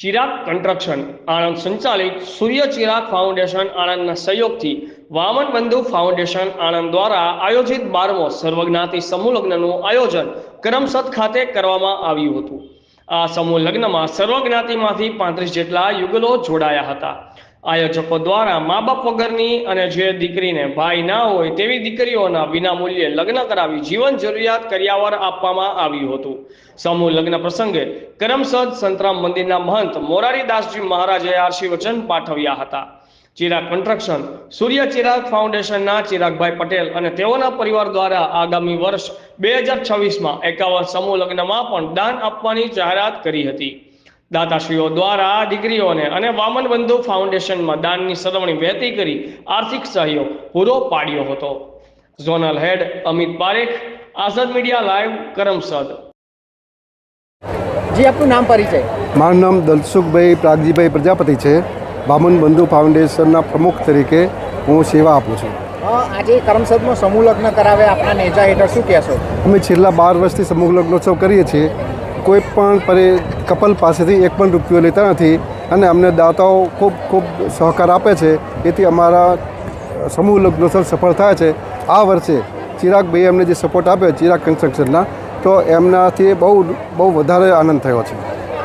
Chirag construction Anand સંચાલિત સૂર્ય Chirag foundation આણંદના સહયોગથી વામન બંધુ ફાઉન્ડેશન આણંદ દ્વારા આયોજિત બારમો સર્વજ્ઞાતિ સમૂહ લગ્નનું આયોજન કરમસદ ખાતે કરવામાં આવ્યું હતું. આ સમૂહ લગ્નમાં સર્વજ્ઞાતિમાંથી પાંત્રીસ જેટલા યુગલો જોડાયા હતા. આયોજકો દ્વારા મા બાપ વગરની અને જે દીકરીને ભાઈ ના હોય તેવી દીકરીઓના વિના મૂલ્યે લગ્ન કરાવી જીવન જરૂરિયાત કર્યાવર આપવામાં આવ્યું હતું. સમૂહ લગ્ન પ્રસંગે કરમસદ સંતરામ મંદિરના મહંત મોરારીદાસજી મહારાજે આશીર્વચન પાઠવ્યા હતા. ચિરાગ કન્સ્ટ્રક્શન, સૂર્ય ચિરાગ ફાઉન્ડેશનના ચિરાગભાઈ પટેલ અને તેઓના પરિવાર દ્વારા આગામી વર્ષ બે હજાર છવ્વીસમાં એકાવન સમૂહ લગ્નમાં પણ દાન આપવાની જાહેરાત કરી હતી. દાતાશ્રીઓ દ્વારા દીકરીઓને અને વામન બંધુ ફાઉન્ડેશનમાં દાનની સરવણી વહેતી કરી આર્થિક સહયોગ પૂરો પાડ્યો હતો. Zonal head Amit Parekh Azad media live Karamsad. જી આપનું નામ પરિચય? મારું નામ દલસુખભાઈ પ્રાગજીભાઈ પ્રજાપતિ છે. વામન બંધુ ફાઉન્ડેશનના પ્રમુખ તરીકે હું સેવા આપું છું. આજે કરમસદમાં સમૂહ લગ્ન કરાવે આપણા નેજા હેઠળ શું કહેશો? અમે છેલ્લા બાર વર્ષથી સમૂહ લગ્નોત્સવ કરીએ છીએ. કોઈ પણ પરે કપલ પાસેથી એક પણ રૂપિયો લેતા નથી અને અમને દાતાઓ ખૂબ ખૂબ સહકાર આપે છે. એથી અમારા સમૂહ લગ્નોત્સવ સફળ થાય છે. આ વર્ષે ચિરાગભાઈએ અમને જે સપોર્ટ આપ્યો ચિરાગ કન્સ્ટ્રક્શનના તો એમનાથી બહુ બહુ વધારે આનંદ થયો છે.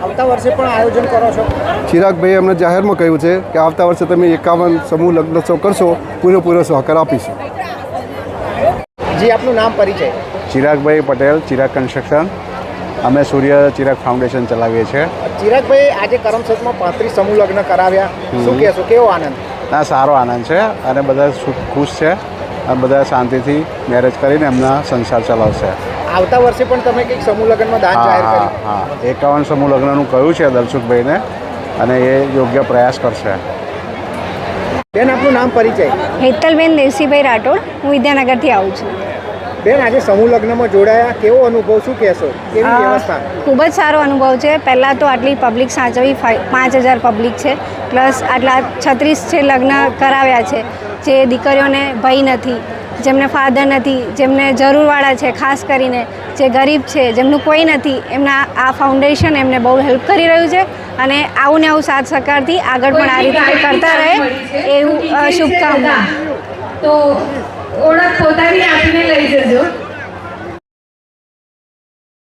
આવતા વર્ષે પણ આયોજન કરો છો? ચિરાગભાઈએ અમને જાહેરમાં કહ્યું છે કે આવતા વર્ષે તમે એકાવન સમૂહ લગ્નોત્સવ કરશો પૂરેપૂરો સહકાર આપીશું. જી આપનું નામ પરિચય? ચિરાગભાઈ પટેલ ચિરાગ કન્સ્ટ્રક્શન અમે સૂર્ય ચિરાગ ફાઉન્ડેશન ચલાવીએ છીએ. ચિરાગભાઈ આજે કરમસદમાં પાંત્રીસ સમૂહ લગ્ન કરાવ્યા. શું કહેશો કેવો આનંદ? આ સારો આનંદ છે અને બધા ખુશ છે અને બધા શાંતિથી મેરેજ કરીને એમના સંસાર ચલાવશે. આવતા વર્ષે પણ તમે કંઈક સમૂહ લગ્નમાં દાન હા જાહેર કર્યું. હા. એકાવન સમૂહ લગ્નનું કહ્યું છે દલસુખભાઈને અને એ યોગ્ય પ્રયાસ કરશે. બેન આપનું નામ પરિચય? હેતલબેન દેવસીભાઈ રાઠોડ. હું વિદ્યાનગરથી આવું છું. બેન આજે સમૂહ લગ્નમાં જોડાયા. કેવો અનુભવ શું કહેશો? કેવી વ્યવસ્થા? ખૂબ જ સારો અનુભવ છે. પહેલાં તો આટલી પબ્લિક સાચવી પાંચ હજાર પબ્લિક છે. પ્લસ આટલા છત્રીસ છે લગ્ન કરાવ્યા છે જે દીકરીઓને ભય નથી જેમને ફાધર નથી જેમને જરૂરવાળા છે ખાસ કરીને જે ગરીબ છે જેમનું કોઈ નથી એમના આ ફાઉન્ડેશન એમને બહુ હેલ્પ કરી રહ્યું છે અને આવું ને આવું સાથ સહકારથી આગળ પણ આ રીતે કરતા રહે. એવું શુભકામના. તો ઓળખ પોતાની આપીને લઈ જજો.